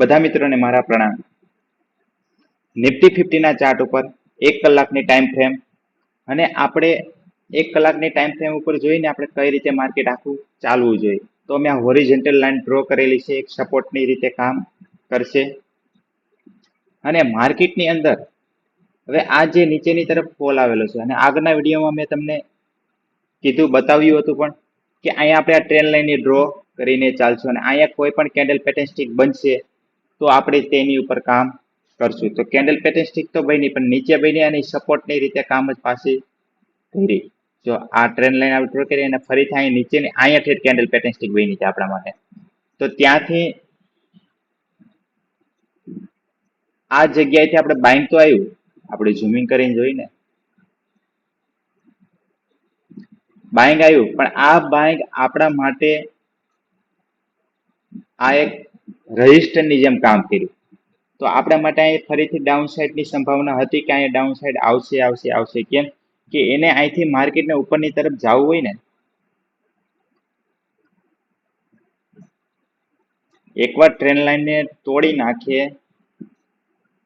બધા મિત્રોને મારા પ્રણામ. નિફ્ટી ફિફ્ટીના ચાર્ટ ઉપર એક કલાકની ટાઈમ ફ્રેમ અને આપણે એક કલાકની ટાઈમ ફ્રેમ ઉપર જોઈને આપણે કઈ રીતે માર્કેટ આખું ચાલવું જોઈએ. તો અમે આ હોરિજેન્ટલ લાઈન ડ્રો કરેલી છે, એક સપોર્ટની રીતે કામ કરશે. અને માર્કેટની અંદર હવે આ જે નીચેની તરફ ફોલ આવેલો છે અને આગળના વિડીયોમાં મેં તમને કીધું, બતાવ્યું હતું પણ કે અહીંયા આપણે આ ટ્રેન લાઈનની ડ્રો કરીને ચાલશું અને અહીંયા કોઈ પણ કેન્ડલ પેટર્ન સ્ટીક બનશે તો આપણે તેની ઉપર કામ કરશું. તો કેન્ડલ પેટર્ન સ્ટીક તો બની, પણ નીચે બની અને સપોર્ટની રીતે કામ જ પાછી કરી. જો આ ટ્રેન લાઈન આપણે ડ્રો કરીએ અને ફરીથી અહીં નીચેની અહીંયા ઠેઠ કેન્ડલ પેટર્ન સ્ટિક બની છે આપણા માટે. તો ત્યાંથી આ જગ્યાએથી આપણે બાઇંગ તો આવ્યું. આપણે ઝૂમિંગ કરીને જોઈને બાઇંગ આવ્યું, પણ આ બાઇંગ આપણા માટે આ એક રજિસ્ટરની જેમ કામ કર્યું. તો આપણા માટે અહીં ફરીથી ડાઉન સાઈડની સંભાવના હતી કે અહીંયા ડાઉન સાઈડ આવશે આવશે આવશે કેમ કે એને અહીંથી માર્કેટને ઉપરની તરફ જવું હોય ને. એકવાર ટ્રેન લાઈનને તોડી નાખીએ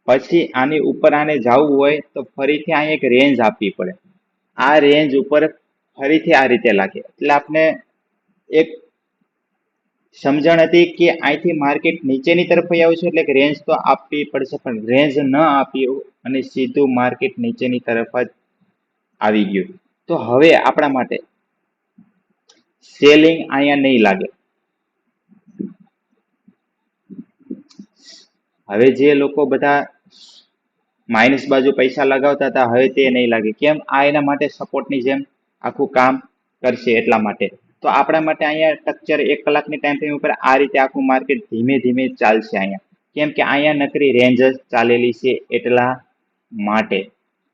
પછી આની ઉપર આને જવું હોય તો ફરીથી અહીં એક રેન્જ આપવી પડે. આ રેન્જ ઉપર ફરીથી આ રીતે લાગે. એટલે આપણે એક સમજણ હતી કે અહીંથી માર્કેટ નીચેની તરફ આવ્યું છે એટલે રેન્જ તો આપવી પડશે, પણ રેન્જ ન આપી અને સીધું માર્કેટ નીચેની તરફ જ આવી ગયું. તો હવે આપણા માટે સેલિંગ અહીંયા નહીં લાગે. હવે જે લોકો બધા માઇનસ બાજુ પૈસા લગાવતા હતા, હવે તે નહીં લાગે. કેમ? આ એના માટે સપોર્ટની જેમ આખું કામ કરશે એટલા માટે. તો આપણા માટે અહીંયા સ્ટ્રક્ચર એક કલાકની ટાઈમ ફ્રેમ ઉપર આ રીતે આખું માર્કેટ ધીમે ધીમે ચાલશે અહીંયા. કેમ કે અહીંયા નકરી રેન્જ જ ચાલેલી છે એટલા માટે.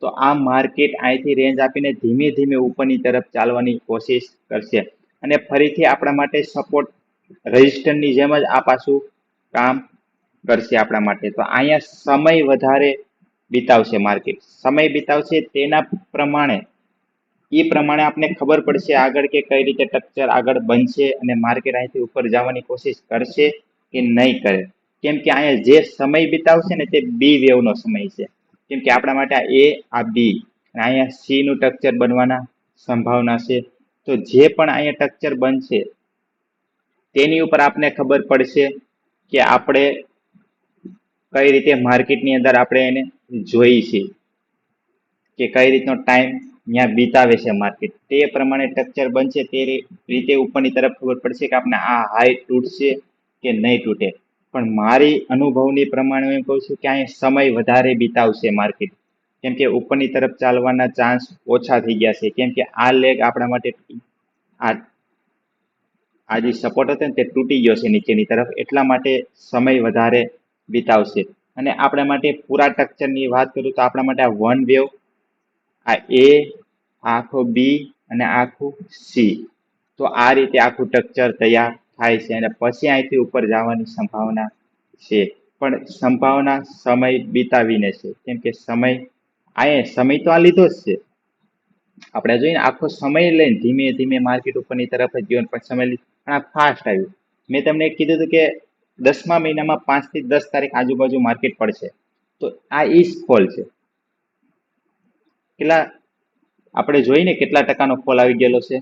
તો આ માર્કેટ અહીંથી રેન્જ આપીને ધીમે ધીમે ઉપરની તરફ ચાલવાની કોશિશ કરશે. અને ફરીથી આપણા માટે સપોર્ટ રજિસ્ટરની જેમ જ આ પાછું કામ કરશે આપણા માટે. તો અહીંયા સમય વધારે બિતાવશે માર્કેટ સમય બીતાવશે તેના પ્રમાણે એ પ્રમાણે આપને ખબર પડશે આગળ કે કઈ રીતે સ્ટ્રક્ચર આગળ બનશે અને માર્કેટ અહીંથી ઉપર જવાની કોશિશ કરશે કે નહીં કરે. કેમ કે અહીંયા જે સમય વિતાવશે ને તે બી વેવનો સમય છે. કેમ કે આપણા માટે એ આ બી અને અહીંયા સી નું સ્ટ્રક્ચર બનવાના સંભાવના છે. તો જે પણ અહીંયા સ્ટ્રક્ચર બનશે, તેની ઉપર આપને ખબર પડશે કે આપણે કઈ રીતે માર્કેટની અંદર આપણે એને જોઈ છે. કે કઈ રીતનો ટાઈમ ત્યાં બીતાવે છે માર્કેટ તે પ્રમાણે સ્ટ્રક્ચર બનશે તે રીતે ઉપરની તરફ ખબર પડશે કે આપણે આ હાઈ તૂટશે કે નહીં તૂટે. પણ મારી અનુભવની પ્રમાણે હું કહું છું કે અહીં સમય વધારે બીતાવશે માર્કેટ કેમ કે ઉપરની તરફ ચાલવાના ચાન્સ ઓછા થઈ ગયા છે. કેમ કે આ લેગ આપણા માટે આ આ જે સપોર્ટ હતો ને તે તૂટી ગયો છે નીચેની તરફ. એટલા માટે સમય વધારે વિતાવશે અને આપણા માટે પૂરા સ્ટ્રક્ચરની વાત કરું તો આપણા માટે આ વન વેવ આ એ, આખો બી અને આખું સી. તો આ રીતે આખું સ્ટ્રક્ચર તૈયાર થાય છે અને પછી અહીંથી ઉપર જવાની સંભાવના છે. પણ સંભાવના સમય બીતાવીને છે. કેમ કે સમય, આ સમય તો આ લીધો જ છે. આપણે જોઈએ આખો સમય લઈને ધીમે ધીમે માર્કેટ ઉપરની તરફ જ ગયો પણ સમય પણ આ ફાસ્ટ આવ્યું. મેં તમને કીધું હતું કે દસમા મહિનામાં પાંચથી દસ તારીખ આજુબાજુ માર્કેટ પડશે. તો આ ઇસ ફોલ છે. કેટલા આપણે જોઈને કેટલા ટકાનો ફોલ આવી ગયેલો છે?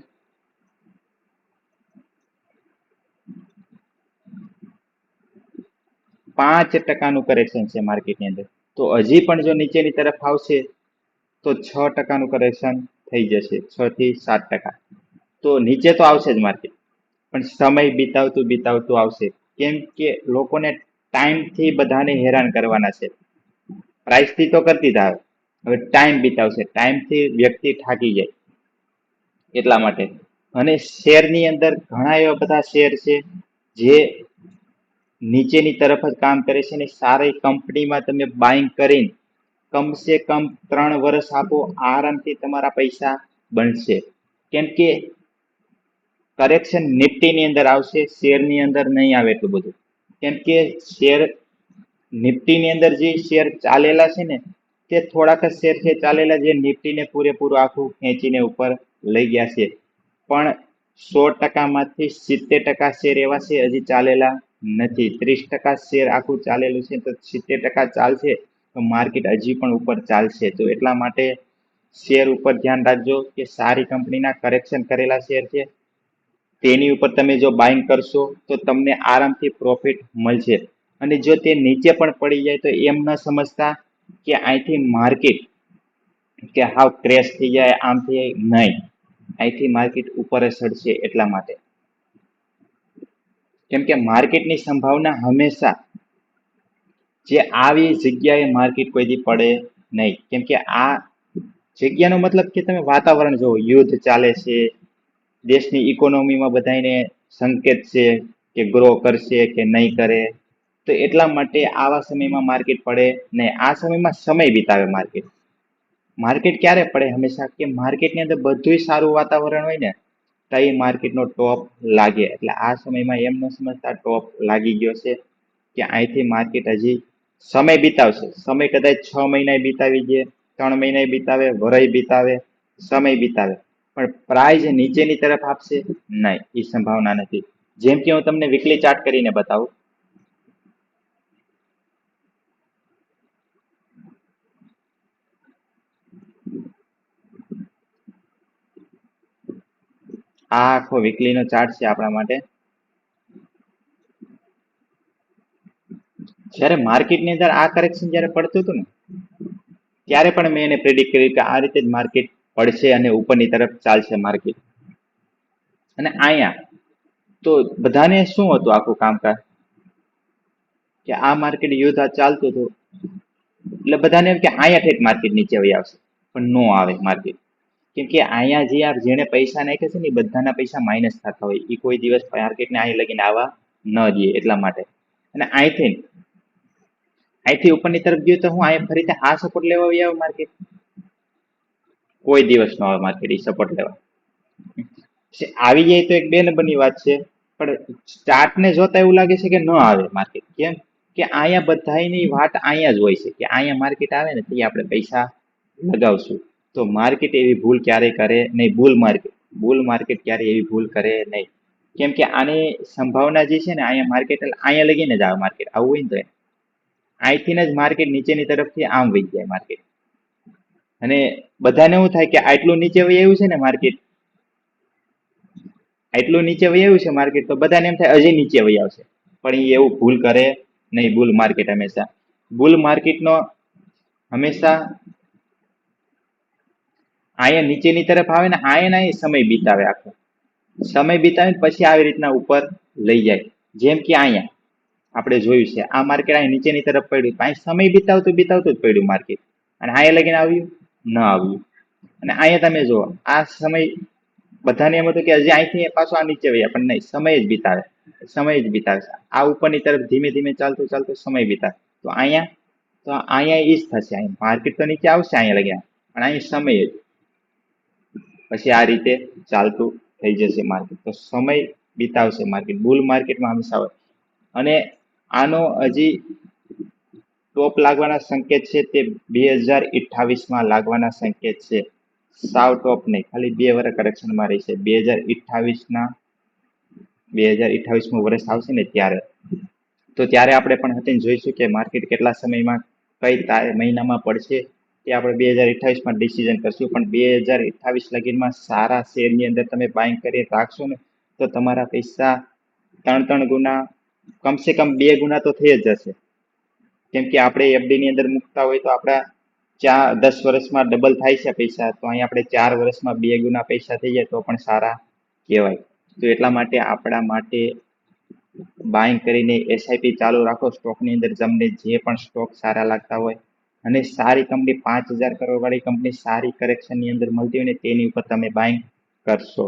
પાંચ ટકાનું કરેક્શન છે માર્કેટની અંદર. તો હજી પણ જો નીચેની તરફ આવશે, તો છ ટકાનું કરેક્શન થઈ જશે, છ થી સાત ટકા. તો નીચે તો આવશે જ માર્કેટ, પણ સમય બીતાવતું બીતાવતું આવશે. કેમ કે લોકોને ટાઈમથી બધાને હેરાન કરવાના છે. પ્રાઇસથી તો કરતી જ આવે. હવે ટાઈમ બીતાવશે ટાઈમથી વ્યક્તિ થાકી જાય એટલા માટે. અને શેરની અંદર ઘણા એવા બધા શેર છે જે નીચેની તરફ જ કામ કરે છે અને સારી કંપનીમાં તમે બાઇંગ કરીને કમસે કમ ત્રણ વર્ષ આપો, આરામથી તમારા પૈસા બનશે. કેમ કે કરેક્શન નિફ્ટીની અંદર આવશે, શેરની અંદર નહીં આવે એટલું બધું. કેમ કે શેર નિફ્ટીની અંદર જે શેર ચાલેલા છે ને તે થોડાક જ શેર છે ચાલેલા જે નિફ્ટીને પૂરેપૂરું આખું ખેંચીને ઉપર લઈ ગયા છે. પણ સો ટકામાંથી સિત્તેર ટકા શેર એવા છે, હજી ચાલેલા નથી. ત્રીસ ટકા શેર આખું ચાલેલું છે, તો સિત્તેર ટકા ચાલશે તો માર્કેટ હજી પણ ઉપર ચાલશે. તો એટલા માટે શેર ઉપર ધ્યાન રાખજો કે સારી કંપનીના કરેક્શન કરેલા શેર છે. તેની ઉપર તમે જો બાઇંગ કરશો, તો તમને આરામથી પ્રોફિટ મળશે. અને જો તે નીચે પણ પડી જાય, તો એમ ન સમજતા કે અહીંથી માર્કેટ કે હાવ ક્રેશ થઈ જાય, આમ થઈ જાય, નહીં. અહીંથી માર્કેટ ઉપર ચડશે એટલા માટે. કેમ કે માર્કેટની સંભાવના હંમેશા જે આવી જગ્યાએ માર્કેટ કોઈથી પડે નહીં. કેમ કે આ જગ્યાનો મતલબ કે તમે વાતાવરણ જુઓ, યુદ્ધ ચાલે છે, દેશની ઇકોનોમીમાં બધાને સંકેત છે કે ગ્રો કરશે કે નહીં કરે. તો એટલા માટે આવા સમયમાં માર્કેટ પડે નહીં આ સમયમાં સમય વિતાવે માર્કેટ માર્કેટ ક્યારે પડે? હંમેશા કે માર્કેટની અંદર બધું સારું વાતાવરણ હોય ને તો એ માર્કેટનો ટોપ લાગે. એટલે આ સમયમાં એમ ન સમજતા ટોપ લાગી ગયો છે કે અહીંથી માર્કેટ હજી સમય બીતાવશે સમય કદાચ છ મહિના બીતાવી દે, ત્રણ મહિના બીતાવે વરય બીતાવે સમય બીતાવે પણ પ્રાઇઝ નીચેની તરફ આપશે? નહીં. એ સંભાવના નથી. જેમ કે હું તમને વીકલી ચાર્ટ કરીને બતાવું. આ આખો વીકલીનો ચાર્ટ છે આપણા માટે. જ્યારે માર્કેટની અંદર આ કરેક્શન જ્યારે પડતું હતું ને, ત્યારે પણ મેં એને પ્રિડિક્ટ કર્યું કે આ રીતે જ માર્કેટ પડશે અને ઉપરની તરફ ચાલશે માર્કેટ અને અહીંયા તો બધાને શું હતું આખું કામકાજ? કે આ માર્કેટ યુદ્ધ ચાલતું હતું. એટલે બધાને એમ કે અહીંયા ઠેઠ માર્કેટ નીચે વહી આવશે. પણ નો આવે માર્કેટ કેમ કે અહીંયા જે આ જેણે પૈસા નાખ્યા છે ને એ બધાના પૈસા માઇનસ થતા હોય. એ કોઈ દિવસ માર્કેટને અહીં લગીને આવવા ન દે એટલા માટે. અને અહીંથી અહીંથી ઉપરની તરફ ગયો તો હું અહીંયા ફરીથી આ સપોર્ટ લેવા આવ્યો માર્કેટ કોઈ દિવસ ન આવે માર્કેટ એ સપોર્ટ લેવા. આવી જાય તો એક બે નંબરની વાત છે, પણ ચાર્ટને જોતા એવું લાગે છે કે ન આવે માર્કેટ કેમ કે અહીંયા બધાની વાત અહીંયા જ હોય છે. કે અહીંયા માર્કેટ આવે ને તે આપણે પૈસા લગાવશું. તો માર્કેટ એવી ભૂલ ક્યારેય કરે નહીં બુલ માર્કેટ બુલ માર્કેટ ક્યારેય એવી ભૂલ કરે નહીં. કેમ કે આની સંભાવના જે છે ને, અહીંયા માર્કેટ, અહીંયા લગીને જ આવે માર્કેટ, આવું હોય ને તો અહીંથી જ માર્કેટ નીચેની તરફથી આમ વહી જાય માર્કેટ. અને બધાને એવું થાય કે આટલું નીચે વહી આવ્યું છે ને માર્કેટ, આટલું નીચે વહી આવ્યું છે માર્કેટ, તો બધાને એમ થાય હજી નીચે વહી આવશે. પણ એ એવું ભૂલ કરે નહીં બુલ માર્કેટ હંમેશા. બુલ માર્કેટનો હંમેશા અહીંયા નીચેની તરફ આવે ને આયા એ સમય બીતાવે આખો. સમય બીતાવે પછી આવી રીતના ઉપર લઈ જાય. જેમ કે અહીંયા આપણે જોયું છે, આ માર્કેટ અહીં નીચેની તરફ પડ્યું. અહીં સમય બીતાવતું બીતાવતું જ પડ્યું માર્કેટ અને અહીંયા લગીને આવ્યું? ન આવ્યું. અને અહીંયા તમે જુઓ, આ સમય બધાને એમ હતું કે હજી અહીંથી પાછો આ નીચે વયા, પણ નહીં, સમય જ બીતાવે. સમય જ બીતાવે આ ઉપરની તરફ ધીમે ધીમે ચાલતું ચાલતું સમય બીતાવે. તો અહીંયા તો અહીંયા એ જ થશે. અહીં માર્કેટ તો નીચે આવશે, અહીંયા લગ્યા પણ અહીં સમય જ. પછી આ રીતે ચાલતું થઈ જશે માર્કેટ તો સમય બીતાવશે માર્કેટ બુલ માર્કેટમાં હંમેશા હોય. અને આનો હજી ટોપ લાગવાના સંકેત છે તે બે હજાર અઠ્ઠાવીસમાં લાગવાના સંકેત છે. સાવ ટોપ નહીં, ખાલી બે વર્ષ કરેક્શનમાં રહેશે. બે હજાર અઠ્ઠાવીસના, બે હજાર અઠ્ઠાવીસમું વર્ષ આવશે ને ત્યારે. તો ત્યારે આપણે પણ હતી જોઈશું કે માર્કેટ કેટલા સમયમાં કઈ મહિનામાં પડશે તે આપણે બે હજાર અઠ્ઠાવીસમાં ડિસિઝન કરશું. પણ બે હજાર અઠ્ઠાવીસ લગીનમાં સારા શેરની અંદર તમે બાઇંગ કરી રાખશો ને, તો તમારા પૈસા ત્રણ ત્રણ ગુના, કમસે કમ બે ગુના તો થઈ જ જશે. કેમ કે આપણે એફડીની અંદર મૂકતા હોય તો આપણા ચાર, દસ વર્ષમાં ડબલ થાય છે પૈસા. તો અહીં આપણે ચાર વર્ષમાં બે ગુના પૈસા થઈ જાય તો પણ સારા કહેવાય. તો એટલા માટે આપણા માટે બાઇંગ કરીને એસઆઈપી ચાલુ રાખો. સ્ટોકની અંદર તમને જે પણ સ્ટોક સારા લાગતા હોય અને સારી કંપની પાંચ હજાર કરોડ વાળી કંપની સારી કરેક્શનની અંદર મળતી હોય ને તેની ઉપર તમે બાઇંગ કરશો.